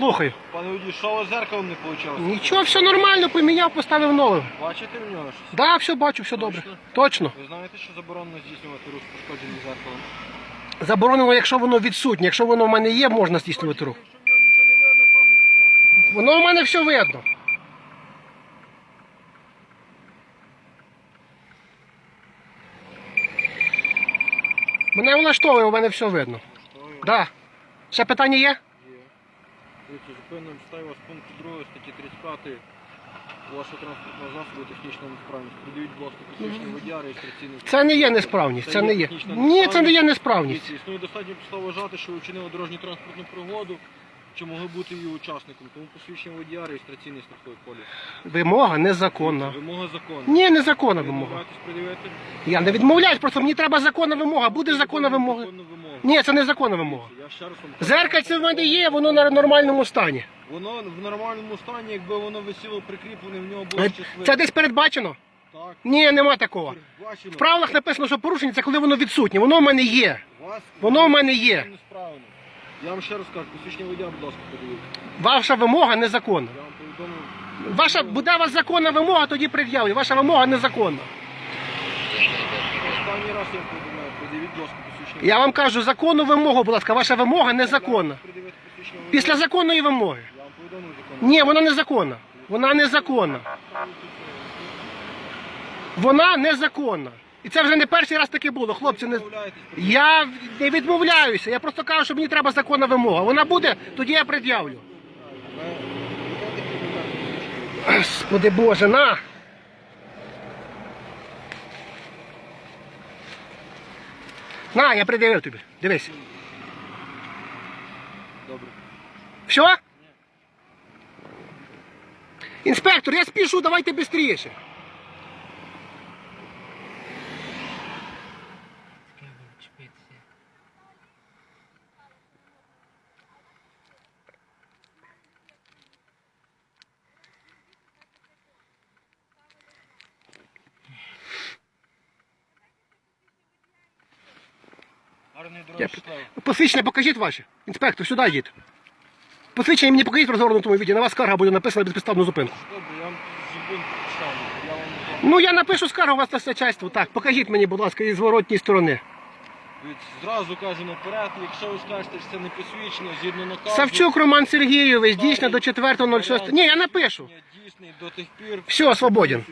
Слухаю. Пане водій, що у вас з зеркалом не вийшло? Нічого, все нормально, поміняв, поставив нове. Бачите в нього щось? Да, все бачу, все добре. Точно? Ви знаєте, що заборонено здійснювати рух з пошкодженим зеркалом? Заборонено, якщо воно відсутнє. Якщо воно в мене є, можна здійснювати рух. Воно в мене все видно. Мене влаштовує, у мене все видно. Влаштовує. Да. Ще питання є? Дивіться, зупинимо, читаю вас 2 статті 35 вашого транспортного засобу технічна несправність. Придивіть, будь ласка, посвідчення водія, реєстраційний. Це не є несправність, це не є. технічна Ні, це не є несправність. Існує достатньо підстав вважати, що ви вчинили дорожню транспортну пригоду, чи могли бути її учасником. Тому посвідчення водія, реєстраційний страховий поліс. Вимога незаконна. Вимога закону. Ні, незаконна вимога. Відмовляєтесь пред'явити? Я не відмовляюсь, просто мені треба законна вимога. Буде законна вимога. Законну вимогу. Ні, це не законна вимога. Я ще раз вам кажу. Зеркальце в мене є, воно на нормальному стані. Воно в нормальному стані, якби воно висіло прикріплене, в нього було Е, щасливо. Це десь передбачено? Так, Ні, нема такого. передбачено. В правилах написано, що порушення це коли воно відсутнє. Воно в мене є. Вас Воно в мене є. Я вам ще раз кажу, посвідчення водія, будь ласка, подивіться. Ваша вимога незаконна. Я вам повідомив. Ваша буде у вас законна вимога, тоді пред'явлю. Ваша вимога незаконна. Останній раз я повідомляю, Я вам кажу законну вимогу, будь ласка, ваша вимога незаконна. Після законної вимоги. Ні, вона незаконна. Вона незаконна. Вона незаконна. І це вже не перший раз таке було, хлопці. Не... Я не відмовляюся. Я просто кажу, що мені треба законна вимога. Вона буде, тоді я пред'явлю. Водія. Господи Боже, на! На, я пред'явив тобі. Дивись. Добре. Все? Інспектор, я спішу, давайте швидше. Гарний Я... Посвідчення покажіть ваше. Інспектор, сюди йдіть. Посвідчення мені покажіть в розгорнутому відео. На вас скарга буде написана безпідставну зупинку. Добре, я вам зупинку читаю. Я вам Ну я напишу скаргу у вас на начальство. Так, покажіть мені, будь ласка, із зворотній сторони. Зразу кажу наперед, якщо ви скажете, що це не посвідчення, згідно наказу... Савчук Роман Сергійович, дійсно до 4.06. Ні, я напишу. Дійсний до тих пір... Все, свободен.